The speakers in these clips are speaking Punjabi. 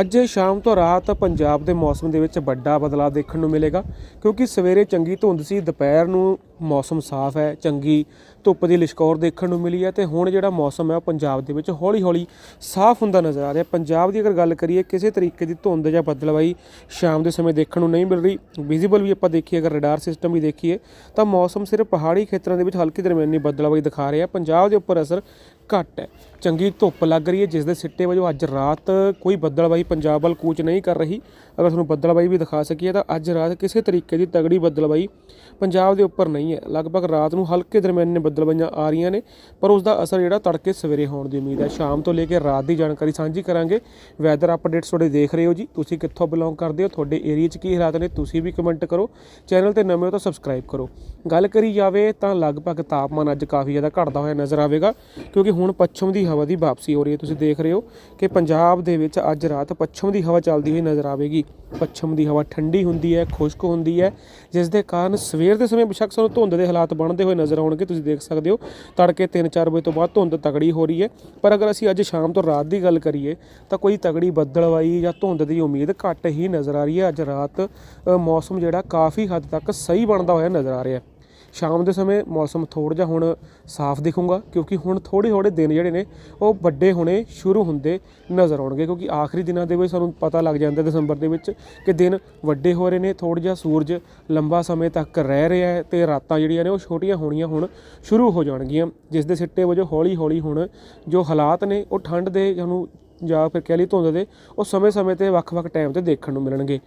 ਅੱਜ ਸ਼ਾਮ ਤੋਂ ਰਾਤ ਪੰਜਾਬ ਦੇ ਮੌਸਮ ਦੇ ਵਿੱਚ ਵੱਡਾ ਬਦਲਾਅ ਦੇਖਣ ਨੂੰ ਮਿਲੇਗਾ, ਕਿਉਂਕਿ ਸਵੇਰੇ ਚੰਗੀ ਧੁੰਦ ਸੀ, ਦੁਪਹਿਰ ਨੂੰ ਮੌਸਮ ਸਾਫ਼ ਹੈ, ਚੰਗੀ ਧੁੱਪ ਦੀ ਲਿਸ਼ਕੌਰ ਦੇਖਣ ਨੂੰ ਮਿਲੀ ਹੈ ਤੇ ਹੁਣ ਜਿਹੜਾ ਮੌਸਮ ਹੈ ਉਹ ਪੰਜਾਬ ਦੇ ਵਿੱਚ ਹੌਲੀ-ਹੌਲੀ ਸਾਫ਼ ਹੁੰਦਾ ਨਜ਼ਰ ਆ ਰਿਹਾ। ਪੰਜਾਬ ਦੀ ਅਗਰ ਗੱਲ ਕਰੀਏ, ਕਿਸੇ ਤਰੀਕੇ ਦੀ ਧੁੰਦ ਜਾਂ ਬੱਦਲਵਾਈ ਸ਼ਾਮ ਦੇ ਸਮੇਂ ਦੇਖਣ ਨੂੰ ਨਹੀਂ ਮਿਲ ਰਹੀ। ਵਿਜ਼ੀਬਲ ਵੀ ਆਪਾਂ ਦੇਖੀਏ, ਅਗਰ ਰਡਾਰ ਸਿਸਟਮ ਵੀ ਦੇਖੀਏ, ਤਾਂ ਮੌਸਮ ਸਿਰਫ ਪਹਾੜੀ ਖੇਤਰਾਂ ਦੇ ਵਿੱਚ ਹਲਕੀ ਦਰਮਿਆਨੀ ਬੱਦਲਵਾਈ ਦਿਖਾ ਰਿਹਾ ਪੰਜਾਬ ਦੇ ਉੱਪਰ ਅਸਰ ਘੱਟ ਹੈ। ਚੰਗੀ ਧੁੱਪ ਲੱਗ ਰਹੀ ਹੈ, ਜਿਸ ਦੇ ਸਿੱਟੇ ਵਜੋਂ ਅੱਜ ਰਾਤ ਕੋਈ ਬੱਦਲਵਾਈ ਪੰਜਾਬ ਵੱਲ ਕੂਚ ਨਹੀਂ ਕਰ ਰਹੀ। ਅਗਰ ਤੁਹਾਨੂੰ ਬੱਦਲਵਾਈ ਵੀ ਦਿਖਾ ਸਕੀਏ, ਤਾਂ ਅੱਜ ਰਾਤ ਕਿਸੇ ਤਰੀਕੇ ਦੀ ਤਗੜੀ ਬੱਦਲਵਾਈ ਪੰਜਾਬ ਦੇ ਉੱਪਰ ਨਹੀਂ ਹੈ। ਲਗਭਗ ਰਾਤ ਨੂੰ ਹਲਕੇ ਦਰਮਿਆਨੇ ਬੱਦਲਵਾਈਆਂ ਆ ਰਹੀਆਂ ਨੇ, ਪਰ ਉਸ ਦਾ ਅਸਰ ਜਿਹੜਾ ਤੜਕੇ ਸਵੇਰੇ ਹੋਣ ਦੀ ਉਮੀਦ ਹੈ। ਸ਼ਾਮ ਤੋਂ ਲੈ ਕੇ ਰਾਤ ਦੀ ਜਾਣਕਾਰੀ ਸਾਂਝੀ ਕਰਾਂਗੇ। ਵੈਦਰ ਅਪਡੇਟਸ ਤੁਹਾਡੇ ਦੇਖ ਰਹੇ ਹੋ ਜੀ। ਤੁਸੀਂ ਕਿੱਥੋਂ ਬਿਲੋਂਗ ਕਰਦੇ ਹੋ? ਤੁਹਾਡੇ ਏਰੀਆ 'ਚ ਕੀ ਹਾਲਾਤ ਨੇ? ਤੁਸੀਂ ਵੀ ਕਮੈਂਟ ਕਰੋ। ਚੈਨਲ ਤੇ ਨਵੇਂ ਹੋ ਤਾਂ ਸਬਸਕ੍ਰਾਈਬ ਕਰੋ। ਗੱਲ ਕਰੀ ਜਾਵੇ ਤਾਂ ਲਗਭਗ ਤਾਪਮਾਨ ਅੱਜ ਕਾਫੀ ਜ਼ਿਆਦਾ ਘਟਦਾ ਹੋਇਆ ਨਜ਼ਰ ਆਵੇਗਾ, ਕਿਉਂਕਿ ਹੁਣ ਪੱਛਮ ਦੀ ਹਵਾ ਦੀ ਵਾਪਸੀ ਹੋ ਰਹੀ ਹੈ। ਤੁਸੀਂ ਦੇਖ ਰਹੇ ਹੋ ਕਿ ਪੰਜਾਬ ਦੇ ਵਿੱਚ ਅੱਜ ਰਾਤ ਪੱਛਮ ਦੀ ਹਵਾ ਚੱਲਦੀ ਹੋਈ ਨਜ਼ਰ ਆਵੇਗੀ। ਪੱਛਮ ਦੀ ਹਵਾ ਠੰਡੀ ਹੁੰਦੀ ਹੈ, ਖੁਸ਼ਕ ਹੁੰਦੀ ਹੈ ਜਿਸ ਦੇ ਕਾਰਨ ਸਵੇਰ ਦੇ ਸਮੇਂ ਬੇਸ਼ੱਕ ਸਾਨੂੰ ਧੁੰਦ ਦੇ ਹਾਲਾਤ ਬਣਦੇ ਹੋਏ ਨਜ਼ਰ ਆਉਣਗੇ, ਤੁਸੀਂ ਦੇਖ ਸਕਦੇ ਹੋ। ਤੜਕੇ 3-4 ਵਜੇ ਤੋਂ ਬਾਅਦ ਧੁੰਦ ਤਕੜੀ ਹੋ ਰਹੀ ਹੈ। ਪਰ ਅਗਰ ਅਸੀਂ ਅੱਜ ਸ਼ਾਮ ਤੋਂ ਰਾਤ ਦੀ ਗੱਲ ਕਰੀਏ, ਤਾਂ ਕੋਈ ਤਕੜੀ ਬੱਦਲਵਾਈ ਜਾਂ ਧੁੰਦ ਦੀ ਉਮੀਦ ਘੱਟ ਹੀ ਨਜ਼ਰ ਆ ਰਹੀ ਹੈ। ਅੱਜ ਰਾਤ ਮੌਸਮ ਜਿਹੜਾ ਕਾਫੀ ਹੱਦ ਤੱਕ ਸਹੀ ਬਣਦਾ ਹੋਇਆ ਨਜ਼ਰ ਆ ਰਿਹਾ ਹੈ। ਸ਼ਾਮ ਦੇ ਸਮੇਂ ਮੌਸਮ ਥੋੜ੍ਹਾ ਜਿਹਾ ਹੁਣ ਸਾਫ਼ ਦਿਖੂਗਾ, ਕਿਉਂਕਿ ਹੁਣ ਥੋੜ੍ਹੇ ਥੋੜ੍ਹੇ ਦਿਨ ਜਿਹੜੇ ਨੇ, ਉਹ ਵੱਡੇ ਹੋਣੇ ਸ਼ੁਰੂ ਹੁੰਦੇ ਨਜ਼ਰ ਆਉਣਗੇ, ਕਿਉਂਕਿ ਆਖਰੀ ਦਿਨਾਂ ਦੇ ਵਿੱਚ ਸਾਨੂੰ ਪਤਾ ਲੱਗ ਜਾਂਦਾ ਦਸੰਬਰ ਦੇ ਵਿੱਚ ਕਿ ਦਿਨ ਵੱਡੇ ਹੋ ਰਹੇ ਨੇ, ਥੋੜ੍ਹਾ ਜਿਹਾ ਸੂਰਜ ਲੰਬਾ ਸਮੇਂ ਤੱਕ ਰਹਿ ਰਿਹਾ ਹੈ ਤੇ ਰਾਤਾਂ ਜਿਹੜੀਆਂ ਨੇ ਉਹ ਛੋਟੀਆਂ ਹੋਣੀਆਂ ਹੁਣ ਸ਼ੁਰੂ ਹੋ ਜਾਣਗੀਆਂ, ਜਿਸ ਦੇ ਸਿੱਟੇ ਵਜੋਂ ਹੌਲੀ ਹੌਲੀ ਹੁਣ ਜੋ ਹਾਲਾਤ ਨੇ, ਉਹ ਠੰਡ ਦੇ ਸਾਨੂੰ ਜਾਂ ਫਿਰ ਕਹਿ ਲਈ ਧੁੰਦ ਦੇ, ਉਹ ਸਮੇਂ-ਸਮੇਂ ਤੇ ਵੱਖ-ਵੱਖ ਟਾਈਮ ਤੇ ਦੇਖਣ ਨੂੰ ਮਿਲਣਗੇ।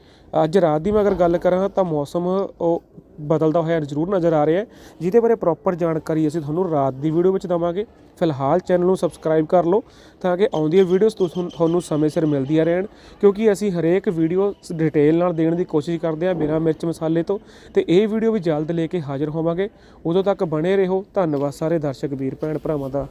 ਅੱਜ ਰਾਤ ਦੀ ਮੈਂ ਅਗਰ ਗੱਲ ਕਰਾਂ ਤਾਂ ਮੌਸਮ ਉਹ ਬਦਲਦਾ ਹੋਇਆ ਜ਼ਰੂਰ ਨਜ਼ਰ ਆ ਰਿਹਾ ਹੈ, ਜਿਹਦੇ ਬਾਰੇ ਪ੍ਰੋਪਰ ਜਾਣਕਾਰੀ ਅਸੀਂ ਤੁਹਾਨੂੰ ਰਾਤ ਦੀ ਵੀਡੀਓ ਵਿੱਚ ਦਵਾਂਗੇ। ਫਿਲਹਾਲ ਚੈਨਲ ਨੂੰ ਸਬਸਕ੍ਰਾਈਬ ਕਰ ਲਓ, ਤਾਂ ਕਿ ਆਉਂਦੀਆਂ ਵੀਡੀਓਜ਼ ਤੁਹਾਨੂੰ ਸਮੇਂ ਸਿਰ ਮਿਲਦੀਆਂ ਰਹਿਣ, ਕਿਉਂਕਿ ਅਸੀਂ ਹਰੇਕ ਵੀਡੀਓ ਡਿਟੇਲ ਨਾਲ ਦੇਣ ਦੀ ਕੋਸ਼ਿਸ਼ ਕਰਦੇ ਹਾਂ ਬਿਨਾਂ ਮਿਰਚ ਮਸਾਲੇ ਤੋਂ। ਤੇ ਇਹ ਵੀਡੀਓ ਵੀ ਜਲਦ ਲੈ ਕੇ ਹਾਜ਼ਰ ਹੋਵਾਂਗੇ। ਉਦੋਂ ਤੱਕ ਬਣੇ ਰਹੋ। ਧੰਨਵਾਦ ਸਾਰੇ ਦਰਸ਼ਕ, ਵੀਰ, ਭੈਣ, ਭਰਾਵਾਂ ਦਾ।